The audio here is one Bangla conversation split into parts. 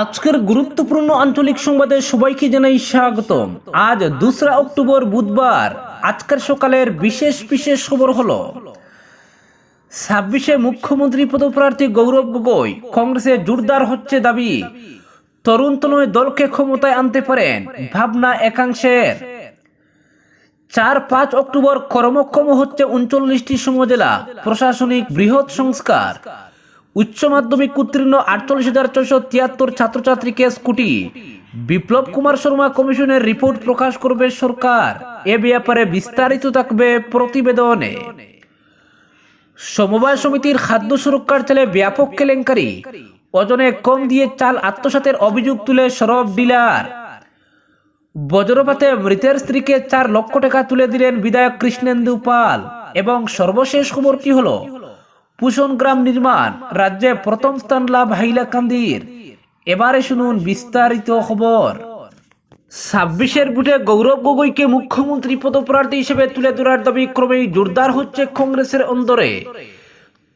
আজকের গুরুত্বপূর্ণ আঞ্চলিক সংবাদে সবাইকে জানাই স্বাগতম। আজ দোসরা অক্টোবর বুধবার, আজকের সকালের বিশেষ বিশেষ খবর হলো, ছাব্বিশে মুখ্যমন্ত্রী পদপ্রার্থী গৌরব গগৈ কংগ্রেসে জোরদার হচ্ছে দাবি। তরুণ তনয় দলকে ক্ষমতায় আনতে পারেন ভাবনা একাংশের। চার পাঁচ অক্টোবর কর্মক্ষম হচ্ছে উনচল্লিশটি সমজেলা প্রশাসনিক বৃহৎ সংস্কার। উচ্চ মাধ্যমিক উত্তীর্ণ আটচল্লিশ হাজার ছয়শো তিয়াত্তর ছাত্রছাত্রীকে স্কুটি। বিপ্লব কুমার শর্মা কমিশনের রিপোর্ট প্রকাশ করবে সরকার। এ ব্যাপারে বিস্তারিত থাকবে প্রতিবেদনে। সমবায় সমিতির খাদ্য সুরক্ষার চালে ব্যাপক কেলেঙ্কারি। ওজনে কম দিয়ে চাল আত্মসাতের অভিযোগ তুলে সরব ডিলার। বজ্রপাতে মৃতের স্ত্রীকে চার লক্ষ টাকা তুলে দিলেন বিধায়ক কৃষ্ণেন্দু পাল। এবং সর্বশেষ খবর কি হলো গ্রাম নির্মাণ, রাজ্যে প্রথম স্থান লাভ হাইলাকান্দির এবারে শুনুন বিস্তারিত খবর। ছাব্বিশের বুটে গৌরব গগৈকে মুখ্যমন্ত্রী পদপ্রার্থী হিসেবে তুলে ধরার দাবি ক্রমেই জোরদার হচ্ছে কংগ্রেসের অন্দরে।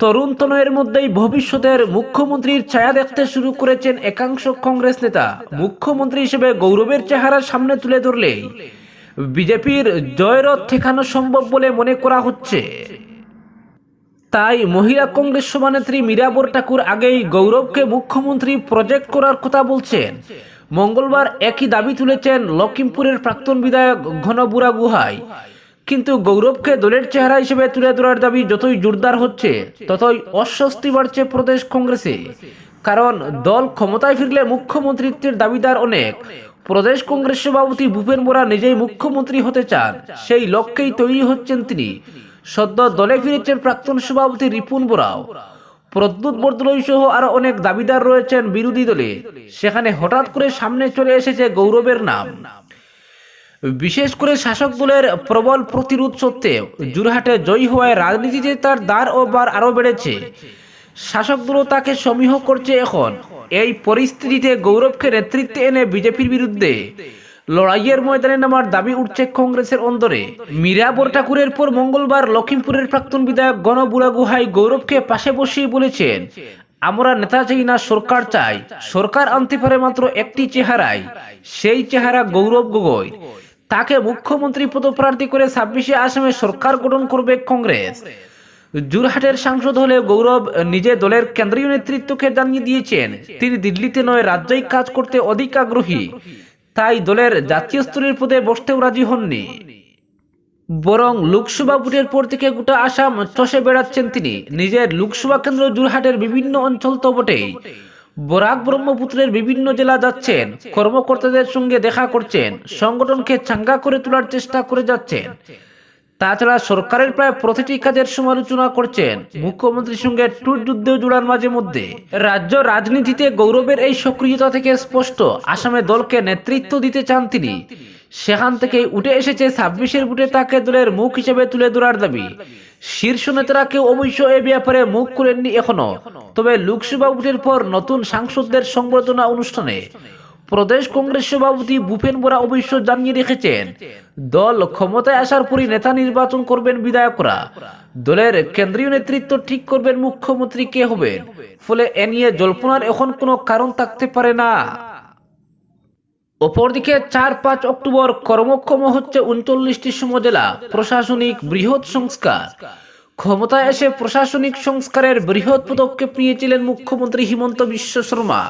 তরুণ তনয়ের মধ্যেই ভবিষ্যতের মুখ্যমন্ত্রীর ছায়া দেখতে শুরু করেছেন একাংশ কংগ্রেস নেতা। মুখ্যমন্ত্রী হিসেবে গৌরবের চেহারা সামনে তুলে ধরলেই বিজেপির জয়রথ ঠেকানো সম্ভব বলে মনে করা হচ্ছে। তাই মহিলা কংগ্রেস সভানেত্রী মীরাবর ঠাকুর আগেই গৌরবকে মুখ্যমন্ত্রী প্রজেক্ট করার কথা বলছেন। মঙ্গলবার একই দাবি তুলেছেন লক্ষিমপুরের প্রাক্তন বিধায়ক ঘনবুড়া গুহাই। কিন্তু গৌরবকে দলের চেহারা হিসেবে তুলে ধরার দাবি যতই জোরদার হচ্ছে, ততই অস্বস্তি বাড়ছে প্রদেশ কংগ্রেসে। কারণ দল ক্ষমতায় ফিরলে মুখ্যমন্ত্রিত্বের দাবিদার অনেক। প্রদেশ কংগ্রেস সভাপতি ভূপেন বোরা নিজেই মুখ্যমন্ত্রী হতে চান, সেই লক্ষ্যেই তৈরি হচ্ছেন তিনি। সদ্য দলে ফিরেছেন প্রাক্তন সভাপতি রিপুন বোরাও। প্রদ্যুৎ বরদলৈ সহ আরও অনেক দাবিদার রয়েছেন বিরোধী দলে। সেখানে হঠাৎ করে সামনে চলে এসেছে গৌরবের নাম। বিশেষ করে শাসক দলের প্রবল প্রতিরোধ সত্ত্বেও জুরহাটে জয়ী হওয়ায় রাজনীতিতে তার দ্বার ও বার আরও বেড়েছে। শাসক দলও তাকে সমীহ করছে এখন। এই পরিস্থিতিতে গৌরবকে নেতৃত্বে এনে বিজেপির বিরুদ্ধে লড়াইয়ের ময়দানে নামার দাবি উঠছে কংগ্রেসের অন্দরে। মীরাবর ঠাকুরের পর মঙ্গলবার লক্ষিমপুরের প্রাক্তন বিধায়ক গণবুড়া গুহাই গৌরবকে পাশে বসিয়ে বলেছেন, আমরা নেতা চাই না, সরকার চাই। সরকার আনতে পারে মাত্র একটি চেহারায় সেই চেহারা গৌরব গগৈ। তাকে মুখ্যমন্ত্রী পদপ্রার্থী করে ছাব্বিশে আসামে সরকার গঠন করবে কংগ্রেস। জুরহাটের সাংসদ হলে গৌরব নিজে দলের কেন্দ্রীয় নেতৃত্বকে জানিয়ে দিয়েছেন, তিনি দিল্লিতে নয়, রাজ্যেই কাজ করতে অধিক আগ্রহী। তাই দলের জাতীয় স্তরের পদে বসতেও রাজি হননি। বরং লোকসভা ভোটের পর থেকে গোটা আসাম চষে বেড়াচ্ছেন তিনি। নিজের লোকসভা কেন্দ্র জুরহাটের বিভিন্ন অঞ্চল তো বটেই। বরাক ব্রহ্মপুত্রের বিভিন্ন জেলা যাচ্ছেন। কর্মকর্তাদের সঙ্গে দেখা করছেন। সংগঠনকে চাঙ্গা করে তোলার চেষ্টা করে যাচ্ছেন। তাছাড়া সরকারের প্রায় প্রতিটি কাজের সমালোচনা করছেন মুখ্যমন্ত্রীর সঙ্গে টুট যুদ্ধেও জোড়ার মাঝে মধ্যে। রাজ্য রাজনীতিতে গৌরবের এই সক্রিয়তা থেকে স্পষ্ট, আসামে দলকে নেতৃত্ব দিতে চান তিনি। সেখান থেকেই উঠে এসেছে ছাব্বিশের বুটে তাকে দলের মুখ হিসেবে তুলে ধরার দাবি। শীর্ষ নেতারা কেউ অবশ্য এ ব্যাপারে মুখ খুলেননি এখনও। তবে লোকসভা ভোটের পর নতুন সাংসদদের সংবর্ধনা অনুষ্ঠানে প্রদেশ কংগ্রেস সভাপতি ভূপেন বোরা অবশ্য জানিয়ে রেখেছেন, দল ক্ষমতায় আসার পরই নেতা নির্বাচন করবেন বিধায়করা। দলের কেন্দ্রীয় নেতৃত্ব ঠিক করবেন মুখ্যমন্ত্রী কে হবেন, ফলে এ নিয়ে জল্পনার এখন কোনো কারণ থাকতে পারে না। অপরদিকে চার পাঁচ অক্টোবর কর্মক্ষম হচ্ছে উনচল্লিশটি সমজেলা প্রশাসনিক বৃহৎ সংস্কার। ক্ষমতায় এসে প্রশাসনিক সংস্কারের বৃহৎ পদক্ষেপ নিয়েছিলেন মুখ্যমন্ত্রী হিমন্ত বিশ্ব শর্মা।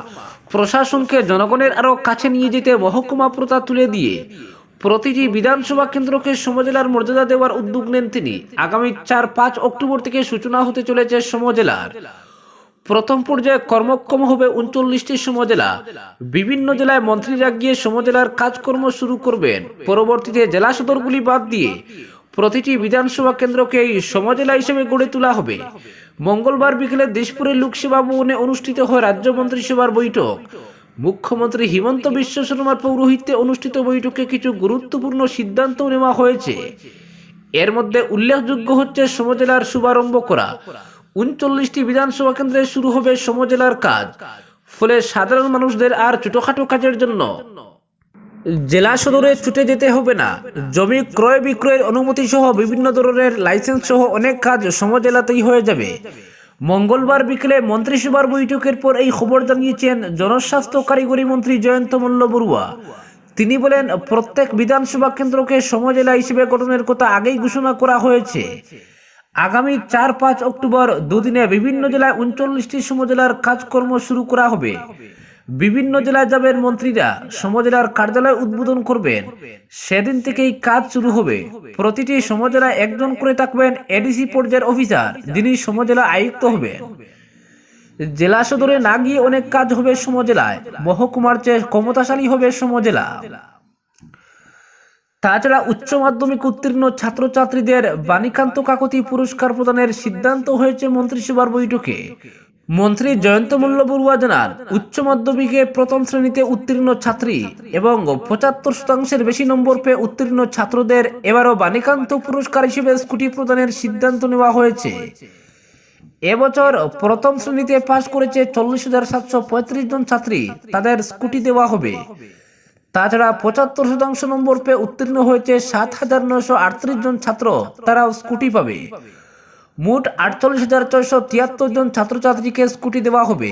প্রশাসনকে জনগণের আরও কাছে নিয়ে যেতে মহকুমা প্রথা তুলে দিয়ে প্রতিটি বিধানসভা কেন্দ্রকে সমজেলার মর্যাদা দেওয়ার উদ্যোগ নেন তিনি। আগামী চার, পাঁচ অক্টোবর থেকে সূচনা হতে চলেছে সমজেলার। প্রথম পর্যায়ে কর্মক্ষম হবে উনচল্লিশটি সমজেলা। বিভিন্ন জেলায় মন্ত্রীরা গিয়ে সমজেলার কাজকর্ম শুরু করবেন। পরবর্তীতে জেলা সদরগুলি বাদ দিয়ে প্রতিটি বিধানসভা কেন্দ্রকে সমজেলা হিসেবে গড়ে তোলা হবে। মঙ্গলবার বিকেলে দেশপুরের লোকসভা ভবনে অনুষ্ঠিত হয় রাজ্য মন্ত্রিসভার বৈঠক। মুখ্যমন্ত্রী হিমন্ত বিশ্ব শর্মার পৌরোহিত্যে অনুষ্ঠিত বৈঠকে কিছু গুরুত্বপূর্ণ সিদ্ধান্ত নেওয়া হয়েছে। এর মধ্যে উল্লেখযোগ্য হচ্ছে সমজেলার শুভারম্ভ করা। উনচল্লিশটি বিধানসভা কেন্দ্রে শুরু হবে সমজেলার কাজ। ফলে সাধারণ মানুষদের আর ছোটখাটো কাজের জন্য জেলা সদরে ছুটে যেতে হবে না। জমি ক্রয় বিক্রয়ের অনুমতি সহ বিভিন্ন ধরনের লাইসেন্স সহ অনেক কাজ সমজেলাতেই হয়ে যাবে। মঙ্গলবার বিকেলে মন্ত্রিসভার বৈঠকের পর এই খবর জানিয়েছেন জনস্বাস্থ্য কারিগরি মন্ত্রী জয়ন্ত মল্ল বড়ুয়া। তিনি বলেন, প্রত্যেক বিধানসভা কেন্দ্রকে সমজেলা হিসেবে গঠনের কথা আগেই ঘোষণা করা হয়েছে। আগামী চার পাঁচ অক্টোবর দুদিনে বিভিন্ন জেলায় উনচল্লিশটি সমজেলার কাজকর্ম শুরু করা হবে। বিভিন্ন জেলায় যাবেন মন্ত্রীরা সমজেলার কার্যালয় উদ্বোধন করবেন। সেদিন থেকেই কাজ শুরু হবে। প্রতিটি সমজেলায় একজন করে থাকবেন এডিসি পর্যায়ের অফিসার, যিনি সমজেলা আয়ুক্ত হবেন। জেলা সদরে না গিয়ে অনেক কাজ হবে সমজেলায়। মহকুমার চেয়ে ক্ষমতাশালী হবে সমজেলা। তাছাড়া উচ্চ মাধ্যমিক উত্তীর্ণ ছাত্রছাত্রীদের বাণীকান্ত কাকতি পুরস্কার প্রদানের সিদ্ধান্ত হয়েছে মন্ত্রিসভার বৈঠকে। মন্ত্রী জয়ন্ত মল্ল বড়ুয়া জানান, উচ্চ মাধ্যমিকে প্রথম শ্রেণীতে উত্তীর্ণ ছাত্রী এবং পঁচাত্তর শতাংশের বেশি নম্বর পেয়ে উত্তীর্ণ ছাত্রদের এবারও বাণীকান্ত পুরস্কার হিসেবে স্কুটি প্রদানের সিদ্ধান্ত নেওয়া হয়েছে। এবছর প্রথম শ্রেণীতে পাশ করেছে চল্লিশ হাজার সাতশো পঁয়ত্রিশ জন ছাত্রী, তাদের স্কুটি দেওয়া হবে। তাছাড়া পঁচাত্তর শতাংশ নম্বর পেয়ে উত্তীর্ণ হয়েছে সাত হাজার নয়শো আটত্রিশ জন ছাত্র, তারাও স্কুটি পাবে। মোট আটচল্লিশ হাজার ছয়শো তিয়াত্তর জন ছাত্রছাত্রীকে স্কুটি দেওয়া হবে।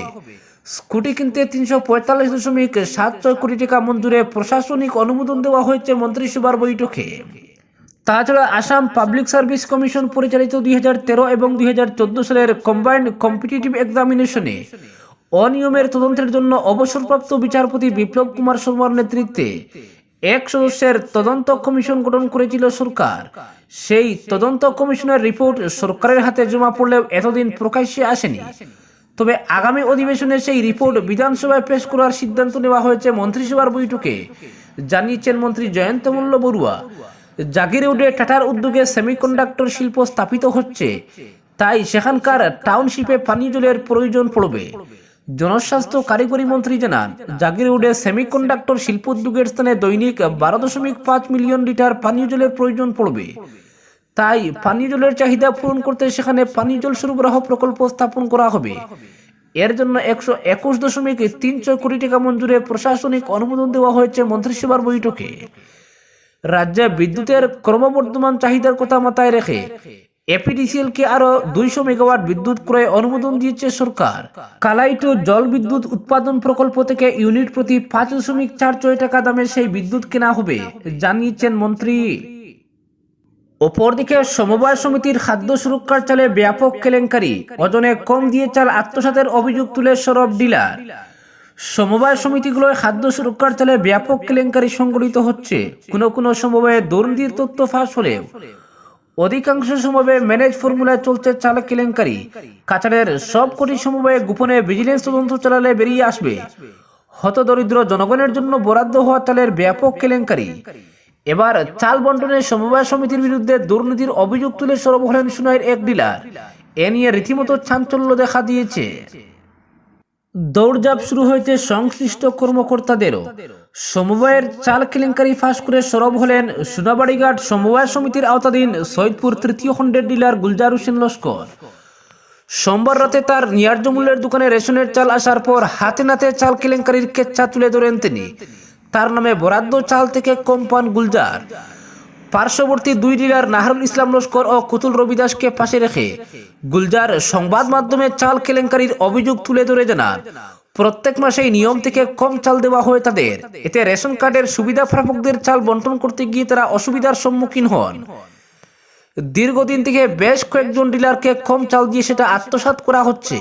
স্কুটি কিনতে তিনশো পঁয়তাল্লিশ দশমিক সাত ছয় কোটি টাকা মঞ্জুরে প্রশাসনিক অনুমোদন দেওয়া হয়েছে মন্ত্রিসভার বৈঠকে। তাছাড়া আসাম পাবলিক সার্ভিস কমিশন পরিচালিত দুই হাজার তেরো এবং দুই হাজার চোদ্দ সালের কম্বাইন্ড কম্পিটিটিভ এক্সামিনেশনে অনিয়মের তদন্তের জন্য অবসরপ্রাপ্ত বিচারপতি বিপ্লব কুমার শর্মার নেতৃত্বে এক সদস্যের তদন্ত কমিশন গঠন করেছিল সরকার। সেই তদন্ত কমিশনের রিপোর্ট সরকারের হাতে জমা পড়লেও এতদিন প্রকাশ্যে আসেনি। তবে আগামী অধিবেশনে সেই রিপোর্ট বিধানসভায় পেশ করার সিদ্ধান্ত নেওয়া হয়েছে মন্ত্রিসভার বৈঠকে, জানিয়েছেন মন্ত্রী জয়ন্ত মল্ল বড়ুয়া। জাগিরোডে টাটার উদ্যোগে সেমিকন্ডাক্টর শিল্প স্থাপিত হচ্ছে, তাই সেখানকার টাউনশিপে পানীয় জলের প্রয়োজন পড়বে। জনস্বাস্থ্য কারিগরি মন্ত্রী জানান জাগিরোডে সেমিকন্ডাক্টর শিল্প উদ্যোগের স্থানে দৈনিক বারো দশমিক পাঁচ মিলিয়ন লিটার পানীয় জলের প্রয়োজন পড়বে। তাই পানীয় জলের চাহিদা পূরণ করতে সেখানে পানীয় জল সরবরাহ প্রকল্প স্থাপন করা হবে। এর জন্য একশো একুশ দশমিক তিন ছয় কোটি টাকা মঞ্জুরে প্রশাসনিক অনুমোদন দেওয়া হয়েছে মন্ত্রিসভার বৈঠকে। রাজ্যে বিদ্যুতের ক্রমবর্ধমান চাহিদার কথা মাথায় রেখে এপিডিসিএল কে আরও দুইশো মেগাওয়াট বিদ্যুৎ ক্রয়ে অনুমোদন দিয়েছে সরকার। কালাইটো জল বিদ্যুৎ উৎপাদন প্রকল্প থেকে ইউনিট প্রতি পাঁচ দশমিক চার ছয় টাকা দামে সেই বিদ্যুৎ কেনা হবে, জানিয়েছেন মন্ত্রী। অপরদিকে সমবায় সমিতির খাদ্য সুরক্ষার চালে ব্যাপক কেলেঙ্কারি, ওজনে কম দিয়ে চাল আত্মসাতের অভিযোগ তুলে সরব ডিলার। সমবায় সমিতিগুলোয় খাদ্য সুরক্ষার চালে ব্যাপক কেলেঙ্কারি সংগঠিত হচ্ছে, কোনো কোনো সমবায়ে দুর্নীতির তথ্য ফাঁস হলেও। অধিকাংশ সমবায়ে ম্যানেজ ফর্মুলায় চলছে চাল কেলেঙ্কারি। কাছাড়ের সব কোটি সমবায়ে গোপনে ভিজিলেন্স তদন্ত চালালে বেরিয়ে আসবে। হতদরিদ্র জনগণের জন্য বরাদ্দ হওয়া চালের ব্যাপক কেলেঙ্কারি। এবার চাল বন্টনের সমবায় সমিতির বিরুদ্ধে দুর্নীতির অভিযোগ তুলে সরব হলেন এক ডিলার। এ নিয়ে রীতিমতো চাঞ্চল্য দেখা দিয়েছে। দৌড়ঝাঁপ শুরু হয়েছে সংশ্লিষ্ট কর্মকর্তাদেরও। সমবায়ের চাল কেলেঙ্কারি ফাঁস করে সরব হলেন সোনাবাড়িঘাট সমবায় সমিতির আওতাধীন সৈয়দপুর তৃতীয় খণ্ডের ডিলার গুলজার হোসেন লস্কর। সোমবার রাতে তার ন্যায্য মূল্যের দোকানে রেশনের চাল আসার পর হাতে নাতে চাল কেলেঙ্কারির কেচ্ছা তুলে ধরেন তিনি। তার নামে বরাদ্দ চাল থেকে কম পান গুলজার। পার্শ্ববর্তী দুই ডিলার নাহারুল ইসলাম লস্কর ও কুতুল রবিদাসকে পাশে রেখে গুলজার সংবাদ মাধ্যমে চাল কেলেঙ্কারির অভিযোগ তুলে ধরে জানান। প্রত্যেক মাসেই নিয়ম থেকে কম চাল দেওয়া হয় তাদের। এতে রেশন কার্ডের সুবিধা প্রাপকদের চাল বন্টন করতে গিয়ে তারা অসুবিধার সম্মুখীন হন। দীর্ঘদিন থেকে বেশ কয়েকজন ডিলারকে কম চাল দিয়ে সেটা আত্মসাৎ করা হচ্ছে।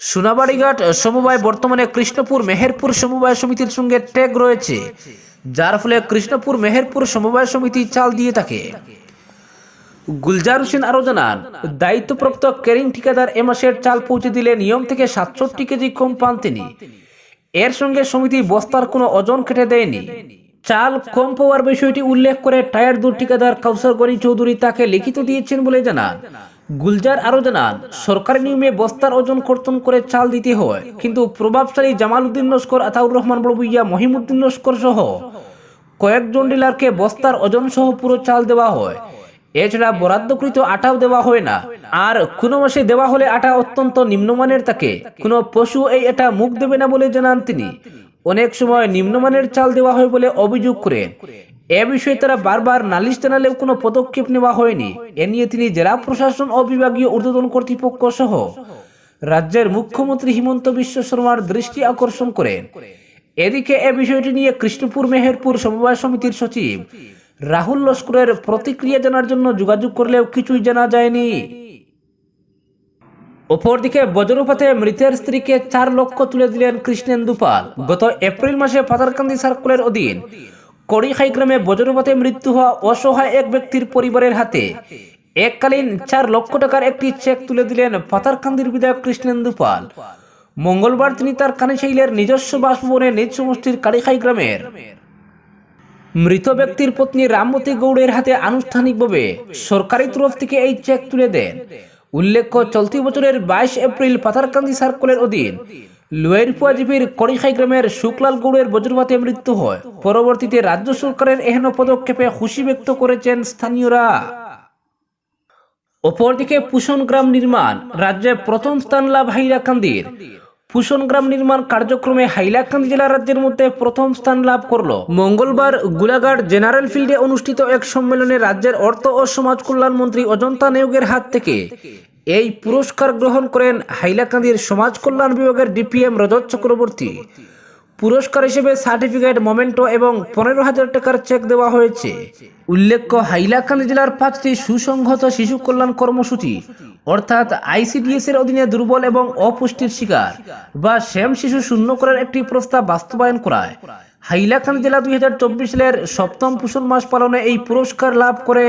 সোনাবাড়িঘাট সমবায় বর্তমানে কৃষ্ণপুর মেহেরপুর সমবায় সমিতির সঙ্গে ট্যাগ রয়েছে। যার ফলে কৃষ্ণপুর মেহেরপুর সমবায় সমিতি চাল দিয়ে থাকে গুলজার হোসেন আরও জানান, দায়িত্বপ্রাপ্ত কেরিং ঠিকাদার এ মাসের চাল পৌঁছে দিলে নিয়ম থেকে সাতষট্টি কেজি কম পান তিনি। এর সঙ্গে সমিতি বস্তার কোনো ওজন কেটে দেয়নি। চাল কম পাওয়ার বিষয়টি উল্লেখ করে টায়ার দূর ঠিকাদার কাউসার গনি চৌধুরী তাকে লিখিত দিয়েছেন বলে জানান। গুলজার আরও জানান, সরকারি নিয়মে বস্তার ওজন কর্তন করে চাল দিতে হয়, কিন্তু প্রভাবশালী জামাল উদ্দিন লস্কর আতাউর রহমান বড়বুইয়া মহিমুদ্দিন লস্কর সহ কয়েকজন ডিলারকে বস্তার ওজন সহ পুরো চাল দেওয়া হয়। এছাড়া বরাদ্দকৃত আটাও দেওয়া হয় না। আর কোনো মাসে দেওয়া হলে আটা অত্যন্ত নিম্নমানের থাকে। কোনো পশু এই এটা মুখ দেবে না বলে জানান তিনি। অনেক সময় নিম্নমানের চাল দেওয়া হয় বলে অভিযোগ করেন। এ বিষয়ে তারা বারবার নালিশ জানালেও কোনো পদক্ষেপ নেওয়া হয়নি। এ নিয়ে তিনি জেলা প্রশাসন ও বিভাগীয় ঊর্ধ্বতন কর্তৃপক্ষ সহ রাজ্যের মুখ্যমন্ত্রী হিমন্ত বিশ্ব শর্মার দৃষ্টি আকর্ষণ করেন। এদিকে এ বিষয়টি নিয়ে কৃষ্ণপুর মেহেরপুর সমবায় সমিতির সচিব রাহুল লস্করের প্রতিক্রিয়া জানার জন্য যোগাযোগ করলেও কিছুই জানা যায়নি। অপরদিকে বজ্রপাতে মৃতের স্ত্রীকে চার লক্ষ তুলে দিলেন কৃষ্ণেন্দু পাল। গত এপ্রিল মাসে পাতারকান্দি সার্কুলের অধীন কড়িখাই গ্রামে বজ্রপাতে মৃত্যু হওয়া অসহায় এক ব্যক্তির পরিবারের হাতে। এককালীন চার লক্ষ টাকার একটি চেক তুলে দিলেন পাতারকান্দির বিধায়ক কৃষ্ণেন্দু পাল। মঙ্গলবার তিনি তার কানিশাইলের নিজস্ব বাসভবনে নিজ সমষ্টির কাড়িখাই গ্রামের মৃত ব্যক্তির পত্নী রামমতি গৌড়ের হাতে আনুষ্ঠানিকভাবে সরকারি তরফ থেকে এই চেক তুলে দেন। উল্লেখ্য, চলতি বছরের বাইশ এপ্রিল পাথারকান্দি সার্কেলের অধীন লুয়েরপুয়া জিপির কড়িখাই গ্রামের শুক্লাল গৌড়ের বজ্রপাতে মৃত্যু হয়। পরবর্তীতে রাজ্য সরকারের এহেন পদক্ষেপে খুশি ব্যক্ত করেছেন স্থানীয়রা। অপরদিকে পুষণ গ্রাম নির্মাণ রাজ্যে প্রথম স্থান লাভ হাইলাকান্দির পুষণ গ্রাম নির্মাণ কার্যক্রমে হাইলাকান্দি জেলা রাজ্যের মধ্যে প্রথম স্থান লাভ করল। মঙ্গলবার গুলাঘাট জেনারেল ফিল্ডে অনুষ্ঠিত এক সম্মেলনে রাজ্যের অর্থ ও সমাজ কল্যাণ মন্ত্রী অজন্তা নেওগের হাত থেকে এই পুরস্কার গ্রহণ করেন হাইলাকান্দির সমাজ কল্যাণ বিভাগের ডিপিএম রজত চক্রবর্তী। পুরস্কার হিসেবে সার্টিফিকেট, মোমেন্টো এবং পনেরো হাজার টাকার চেক দেওয়া হয়েছে। উল্লেখ্য, হাইলাকান্দি জেলার পাঁচটি সুসংহত শিশু কল্যাণ কর্মসূচি, অর্থাৎ আইসিডিএস এর অধীনে দুর্বল এবং অপুষ্টির শিকার বা শ্যাম শিশু শূন্য করার একটি প্রস্তাব বাস্তবায়ন করায়। হাইলাকান্দি জেলা দুই হাজার চব্বিশ সালের সপ্তম পোষণ মাস পালনে এই পুরস্কার লাভ করে।